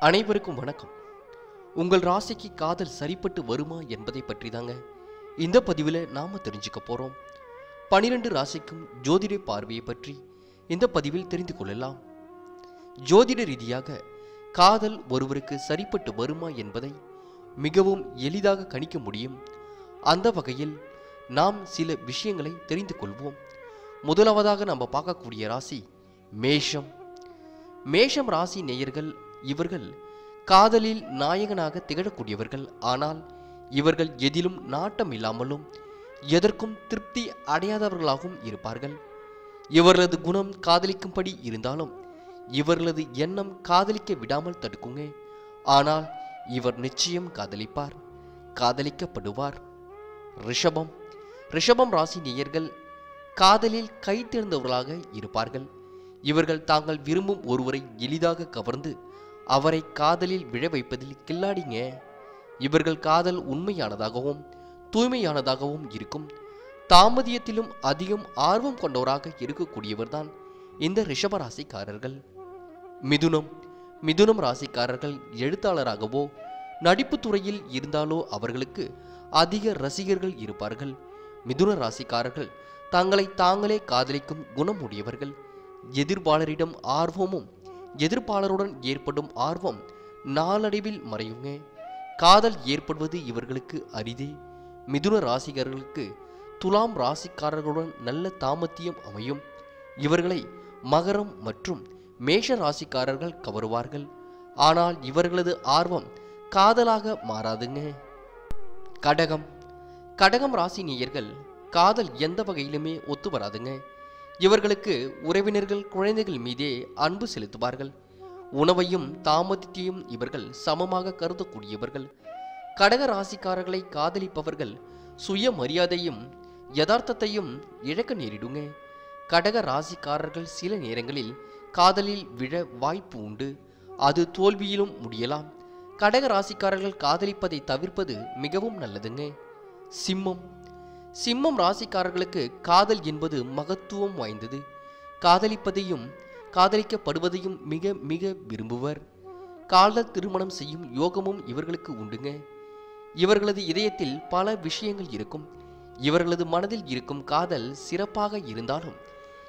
அனைவருக்கும் வணக்கம். உங்கள் ராசிக்கு காதல் சரிப்பட்டு வருமா என்பதை பற்றி தாங்க இந்த பதிவில் நாம தெரிஞ்சுக்க போறோம். பனிரெண்டு ராசிக்கும் ஜோதிட பார்வையை பற்றி இந்த பதிவில் தெரிந்து கொள்ளலாம். ஜோதிட ரீதியாக காதல் ஒருவருக்கு சரிப்பட்டு வருமா என்பதை மிகவும் எளிதாக கணிக்க முடியும். அந்த வகையில் நாம் சில விஷயங்களை தெரிந்து கொள்வோம். முதலாவதாக நம்ம பார்க்கக்கூடிய ராசி மேஷம். மேஷம் ராசி நேயர்கள் இவர்கள் காதலில் நாயகனாக திகழக்கூடியவர்கள். ஆனால் இவர்கள் எதிலும் நாட்டம் இல்லாமலும் எதற்கும் திருப்தி அடையாதவர்களாகவும் இருப்பார்கள். இவர்களது குணம் காதலிக்கும்படி இருந்தாலும் இவர்களது எண்ணம் காதலிக்க விடாமல் தடுக்குங்க. ஆனால் இவர் நிச்சயம் காதலிப்பார் காதலிக்கப்படுவார். ரிஷபம் ரிஷபம் ராசி நேயர்கள் காதலில் கை இருப்பார்கள். இவர்கள் தாங்கள் விரும்பும் ஒருவரை எளிதாக கவர்ந்து அவரை காதலில் விழ வைப்பதில் கில்லாடிங்க. இவர்கள் காதல் உண்மையானதாகவும் தூய்மையானதாகவும் இருக்கும். தாமதியத்திலும் அதிகம் ஆர்வம் கொண்டவராக இருக்கக்கூடியவர்தான் இந்த ரிஷபராசிக்காரர்கள். மிதுனம் மிதுனம் ராசிக்காரர்கள் எழுத்தாளராகவோ நடிப்பு துறையில் இருந்தாலோ அவர்களுக்கு அதிக ரசிகர்கள் இருப்பார்கள். மிதுன ராசிக்காரர்கள் தங்களை தாங்களே காதலிக்கும் குணம் உடையவர்கள் எதிர்ப்பாளரிடம் ஆர்வமும் எதிர்ப்பாளருடன் ஏற்படும் ஆர்வம் நாளடைவில் மறையுங்க காதல் ஏற்படுவது இவர்களுக்கு அரிதே. மிதுன ராசிக்காரர்களுக்கு துலாம் ராசிக்காரர்களுடன் நல்ல தாமத்தியம் அமையும். இவர்களை மகரம் மற்றும் மேஷ ராசிக்காரர்கள் கவருவார்கள். ஆனால் இவர்களது ஆர்வம் காதலாக மாறாதுங்க. கடகம். கடகம் ராசி நேயர்கள் காதல் எந்த வகையிலுமே ஒத்து வராதுங்க. இவர்களுக்கு உறவினர்கள் குழந்தைகள் மீதே அன்பு செலுத்துவார்கள். உணவையும் தாமதத்தையும் இவர்கள் சமமாக கருதக்கூடியவர்கள். கடக ராசிக்காரர்களை காதலிப்பவர்கள் சுய மரியாதையும் யதார்த்தத்தையும் இழக்க நேரிடுங்க. கடக ராசிக்காரர்கள் சில நேரங்களில் காதலில் விழ வாய்ப்பு உண்டு. அது தோல்வியிலும் முடியலாம். கடக ராசிக்காரர்கள் காதலிப்பதை தவிர்ப்பது மிகவும் நல்லதுங்க. சிம்மம் சிம்மம் ராசிக்காரர்களுக்கு காதல் என்பது மகத்துவம் வாய்ந்தது. காதலிப்பதையும் காதலிக்கப்படுவதையும் மிக மிக விரும்புவர். காதல் திருமணம் செய்யும் யோகமும் இவர்களுக்கு உண்டுங்க. இவர்களது இதயத்தில் பல விஷயங்கள் இருக்கும். இவர்களது மனதில் இருக்கும் காதல் சிறப்பாக இருந்தாலும்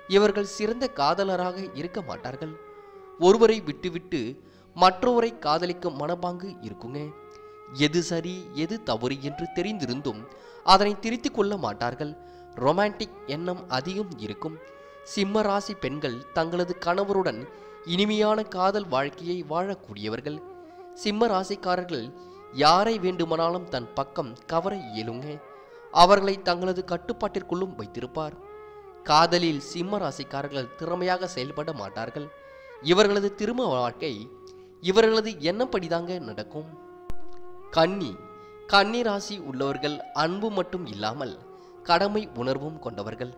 இவர்கள் சிறந்த காதலராக இருக்க மாட்டார்கள். ஒருவரை விட்டுவிட்டு மற்றொருவரை காதலிக்கும் மனப்பாங்கு இருக்குங்க. எது சரி எது தவறு என்று தெரிந்திருந்தும் அதனை திருத்திக் கொள்ள மாட்டார்கள். ரொமான்டிக் எண்ணம் அதிகம் இருக்கும். சிம்ம ராசி பெண்கள் தங்களது கணவருடன் இனிமையான காதல் வாழ்க்கையை வாழக்கூடியவர்கள். சிம்ம ராசிக்காரர்கள் யாரை வேண்டுமானாலும் தன் பக்கம் கவர இயலுங்க. அவர்களை தங்களது கட்டுப்பாட்டிற்குள்ளும் வைத்திருப்பார். காதலில் சிம்ம ராசிக்காரர்கள் திறமையாக செயல்பட மாட்டார்கள். இவர்களது திருமண வாழ்க்கை இவர்களது எண்ணப்படிதாங்க நடக்கும். கன்னி கன்னி ராசி உள்ளவர்கள் அன்பு மட்டும் இல்லாமல் கடமை உணர்வும் கொண்டவர்கள்.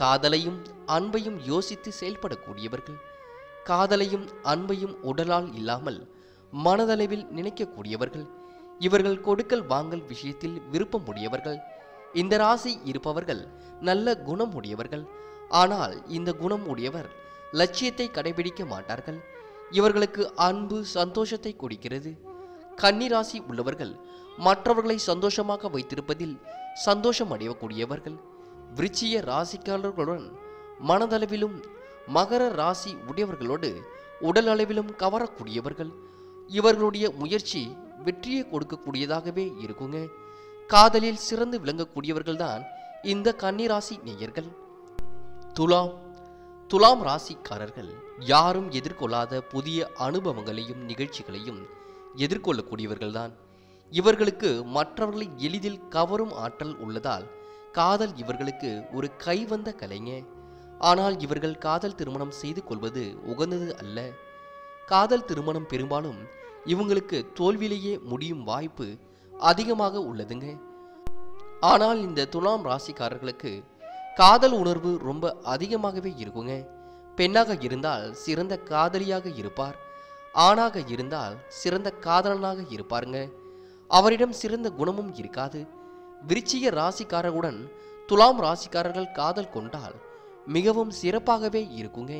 காதலையும் அன்பையும் யோசித்து செயல்படக்கூடியவர்கள். காதலையும் அன்பையும் உடலால் இல்லாமல் மனதளவில் நினைக்கக்கூடியவர்கள். இவர்கள் கொடுக்கல் வாங்கல் விஷயத்தில் விருப்பம் உடையவர்கள். இந்த ராசி இருப்பவர்கள் நல்ல குணம் உடையவர்கள். ஆனால் இந்த குணம் உடையவர் லட்சியத்தை கடைபிடிக்க மாட்டார்கள். இவர்களுக்கு அன்பு சந்தோஷத்தை கொடுக்கிறது. கன்னிராசி உள்ளவர்கள் மற்றவர்களை சந்தோஷமாக வைத்திருப்பதில் சந்தோஷம் அடையக்கூடியவர்கள். விருச்சிய ராசிக்காரர்களுடன் மனதளவிலும் மகர ராசி உடையவர்களோடு உடல் அளவிலும் கவரக்கூடியவர்கள். இவர்களுடைய முயற்சி வெற்றியை கொடுக்கக்கூடியதாகவே இருக்குங்க. காதலில் சிறந்து விளங்கக்கூடியவர்கள்தான் இந்த கன்னிராசி நேயர்கள். துலாம் துலாம் ராசிக்காரர்கள் யாரும் எதிர்கொள்ளாத புதிய அனுபவங்களையும் நிகழ்ச்சிகளையும் எதிர்கொள்ளக்கூடியவர்கள்தான். இவர்களுக்கு மற்றவர்களை எளிதில் கவரும் ஆற்றல் உள்ளதால் காதல் இவர்களுக்கு ஒரு கைவந்த கலைங்க. ஆனால் இவர்கள் காதல் திருமணம் செய்து கொள்வது உகந்தது அல்ல. காதல் திருமணம் பெரும்பாலும் இவங்களுக்கு தோல்வியிலேயே முடியும் வாய்ப்பு அதிகமாக உள்ளதுங்க. ஆனால் இந்த துலாம் ராசிக்காரர்களுக்கு காதல் உணர்வு ரொம்ப அதிகமாகவே இருக்குங்க. பெண்ணாக இருந்தால் சிறந்த காதலியாக இருப்பார். ஆணாக இருந்தால் சிறந்த காதலனாக இருப்பாருங்க. அவரிடம் சிறந்த குணமும் இருக்காது. விருச்சிக ராசிக்காரருடன் துலாம் ராசிக்காரர்கள் காதல் கொண்டால் மிகவும் சிறப்பாகவே இருக்குங்க.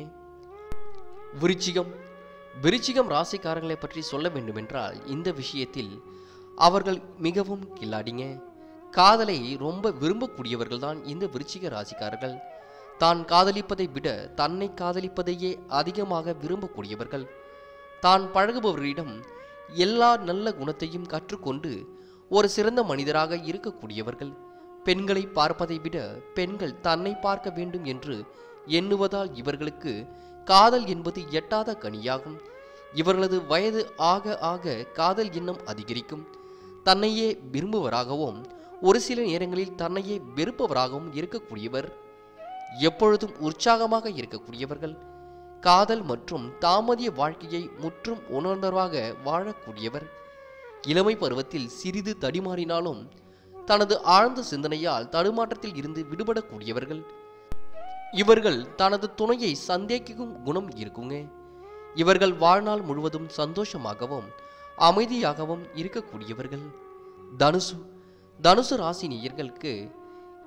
விருச்சிகம். விருச்சிகம் ராசிக்காரர்களை பற்றி சொல்ல வேண்டுமென்றால் இந்த விஷயத்தில் அவர்கள் மிகவும் கில்லாடிங்க. காதலை ரொம்ப விரும்பக்கூடியவர்கள் தான் இந்த விருச்சிக ராசிக்காரர்கள். தான் காதலிப்பதை விட தன்னை காதலிப்பதையே அதிகமாக விரும்பக்கூடியவர்கள். தான் பழகுபவரிடம் எல்லா நல்ல குணத்தையும் கற்றுக்கொண்டு ஒரு சிறந்த மனிதராக இருக்கக்கூடியவர்கள். பெண்களை பார்ப்பதை விட பெண்கள் தன்னை பார்க்க வேண்டும் என்று எண்ணுவதால் இவர்களுக்கு காதல் என்பது எட்டாத கனியாகும். இவர்களது வயது ஆக ஆக காதல் எண்ணம் அதிகரிக்கும். தன்னையே விரும்புவராகவும் ஒரு சில நேரங்களில் தன்னையே வெறுப்பவராகவும் இருக்கக்கூடியவர். எப்பொழுதும் உற்சாகமாக இருக்கக்கூடியவர்கள். காதல் மற்றும் தாமதிய வாழ்க்கையை முற்றும் உணர்ந்தவராக வாழக்கூடியவர். இளமை பருவத்தில் சிறிது தடிமாறினாலும் தனது ஆழ்ந்த சிந்தனையால் தடுமாற்றத்தில் இருந்து விடுபடக்கூடியவர்கள். இவர்கள் தனது துணையை சந்தேகிக்கும் குணம் இருக்குங்க. இவர்கள் வாழ்நாள் முழுவதும் சந்தோஷமாகவும் அமைதியாகவும் இருக்கக்கூடியவர்கள். தனுசு தனுசு ராசி நேயர்களுக்கு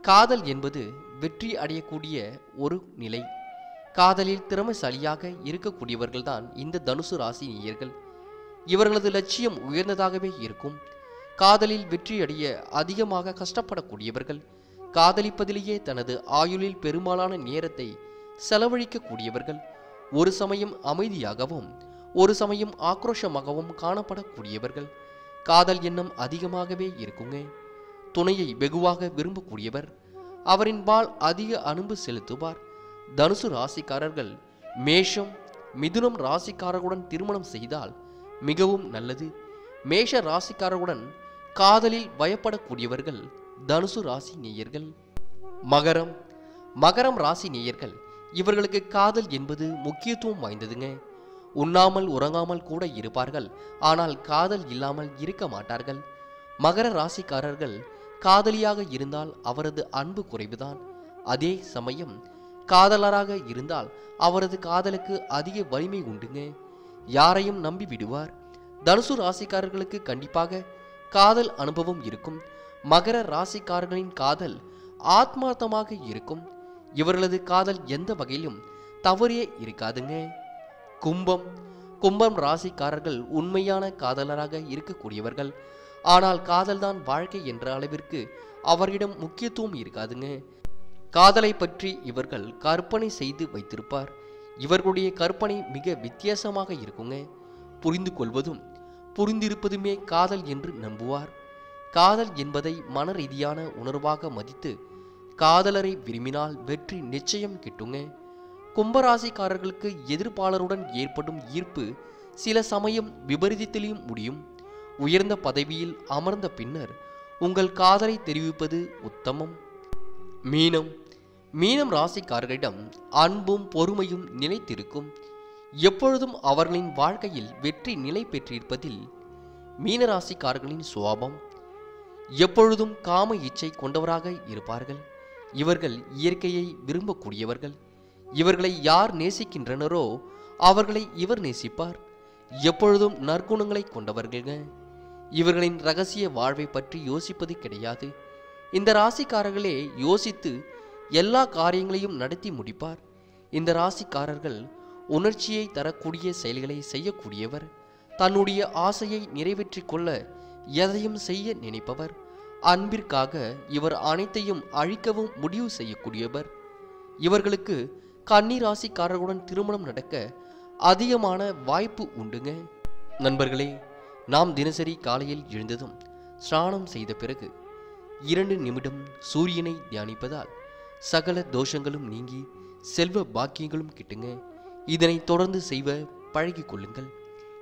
காதல் என்பது வெற்றி அடையக்கூடிய ஒரு நிலை. காதலில் திறமைசாலியாக இருக்கக்கூடியவர்கள்தான் இந்த தனுசு ராசி நேயர்கள். இவர்களது லட்சியம் உயர்ந்ததாகவே இருக்கும். காதலில் வெற்றியடைய அதிகமாக கஷ்டப்படக்கூடியவர்கள் காதலிப்பதிலேயே தனது ஆயுளில் பெரும்பாலான நேரத்தை செலவழிக்கக்கூடியவர்கள் ஒரு சமயம் அமைதியாகவும் ஒரு சமயம் ஆக்ரோஷமாகவும் காணப்படக்கூடியவர்கள். காதல் எண்ணம் அதிகமாகவே இருக்குங்க. துணையை வெகுவாக விரும்பக்கூடியவர் அவரின் பால் அதிக அன்பு செலுத்துவார். தனுசு ராசிக்காரர்கள் மேஷம் மிதுனம் ராசிக்காரர்களுடன் திருமணம் செய்தால் மிகவும் நல்லது. மேஷ ராசிக்காரர்களுடன் காதலில் பயப்படக்கூடியவர்கள் தனுசு ராசி நேயர்கள். மகரம் மகரம் ராசி நேயர்கள் இவர்களுக்கு காதல் என்பது முக்கியத்துவம் வாய்ந்ததுங்க. உண்ணாமல் உறங்காமல் கூட இருப்பார்கள் ஆனால் காதல் இல்லாமல் இருக்க மாட்டார்கள். மகர ராசிக்காரர்கள் காதலியாக இருந்தால் அவரது அன்பு குறைவுதான். அதே சமயம் காதலராக இருந்தால் அவரது காதலுக்கு அதிக வலிமை உண்டுங்க. யாரையும் நம்பி விடுவார். தனுசு ராசிக்காரர்களுக்கு கண்டிப்பாக காதல் அனுபவம் இருக்கும். மகர ராசிக்காரர்களின் காதல் ஆத்மார்த்தமாக இருக்கும். இவர்களது காதல் எந்த வகையிலும் தவறே இருக்காதுங்க. கும்பம். கும்பம் ராசிக்காரர்கள் உண்மையான காதலராக இருக்கக்கூடியவர்கள். ஆனால் காதல்தான் வாழ்க்கை என்ற அளவிற்கு அவரிடம் முக்கியத்துவம் இருக்காதுங்க. காதலை பற்றி இவர்கள் கற்பனை செய்து வைத்திருப்பார். இவர்களுடைய கற்பனை மிக வித்தியாசமாக இருக்குங்க. புரிந்து கொள்வதும் புரிந்திருப்பதுமே காதல் என்று நம்புவார். காதல் என்பதை மன ரீதியான உணர்வாக மதித்து காதலரை விரும்பினால் வெற்றி நிச்சயம் கிட்டுங்க. கும்பராசிக்காரர்களுக்கு எதிர்ப்பாளருடன் ஏற்படும் ஈர்ப்பு சில சமயம் விபரீதத்திலும் முடியும். உயர்ந்த பதவியில் அமர்ந்த பின்னர் உங்கள் காதலை தெரிவிப்பது உத்தமம். மீனம் மீனம் ராசிக்காரர்களிடம் அன்பும் பொறுமையும் நிலைத்திருக்கும். எப்பொழுதும் அவர்களின் வாழ்க்கையில் வெற்றி நிலை பெற்றிருப்பதில் மீனராசிக்காரர்களின் சுவாபம். எப்பொழுதும் காம இச்சை கொண்டவராக இருப்பார்கள். இவர்கள் இயற்கையை விரும்பக்கூடியவர்கள். இவர்களை யார் நேசிக்கின்றனரோ அவர்களை இவர் நேசிப்பார். எப்பொழுதும் நற்குணங்களை கொண்டவர்கள்ங்க. இவர்களின் ரகசிய வாழ்வை பற்றி யோசிப்பது கிடையாது. இந்த ராசிக்காரர்களே யோசித்து எல்லா காரியங்களையும் நடத்தி முடிப்பார். இந்த ராசிக்காரர்கள் உணர்ச்சியை தரக்கூடிய செயல்களை செய்யக்கூடியவர். தன்னுடைய ஆசையை நிறைவேற்றிக் கொள்ள எதையும் செய்ய நினைப்பவர். அன்பிற்காக இவர் அனைத்தையும் அழிக்கவும் முடிவு செய்யக்கூடியவர். இவர்களுக்கு கன்னி ராசிக்காரர்களுடன் திருமணம் நடக்க அதிகமான வாய்ப்பு உண்டுங்க. நண்பர்களே நாம் தினசரி காலையில் எழுந்ததும் ஸ்நானம் செய்த பிறகு இரண்டு நிமிடம் சூரியனை தியானிப்பதால் சகல தோஷங்களும் நீங்கி செல்வ பாக்கியங்களும் கிட்டுங்க. இதனை தொடர்ந்து செய்வ பழகி கொள்ளுங்கள்.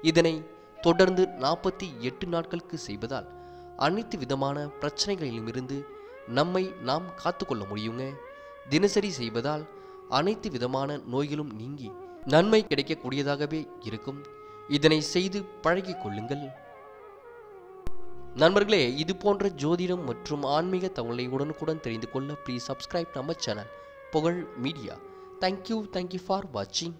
இதனை தொடர்ந்து நாற்பத்தி எட்டு நாட்களுக்கு செய்வதால் அனைத்து விதமான பிரச்சனைகளிலுமிருந்து நம்மை நாம் காத்துக்கொள்ள முடியுங்க. தினசரி செய்வதால் அனைத்து விதமான நோய்களும் நீங்கி நன்மை கிடைக்கக்கூடியதாகவே இருக்கும். இதனை செய்து பழகிக் கொள்ளுங்கள். நண்பர்களே இது போன்ற ஜோதிடம் மற்றும் ஆன்மீக தகவலை உடனுக்குடன் தெரிந்து கொள்ள ப்ளீஸ் சப்ஸ்கிரைப் நம்ம channel Pugazh media. Thank you thank you for வாட்சிங்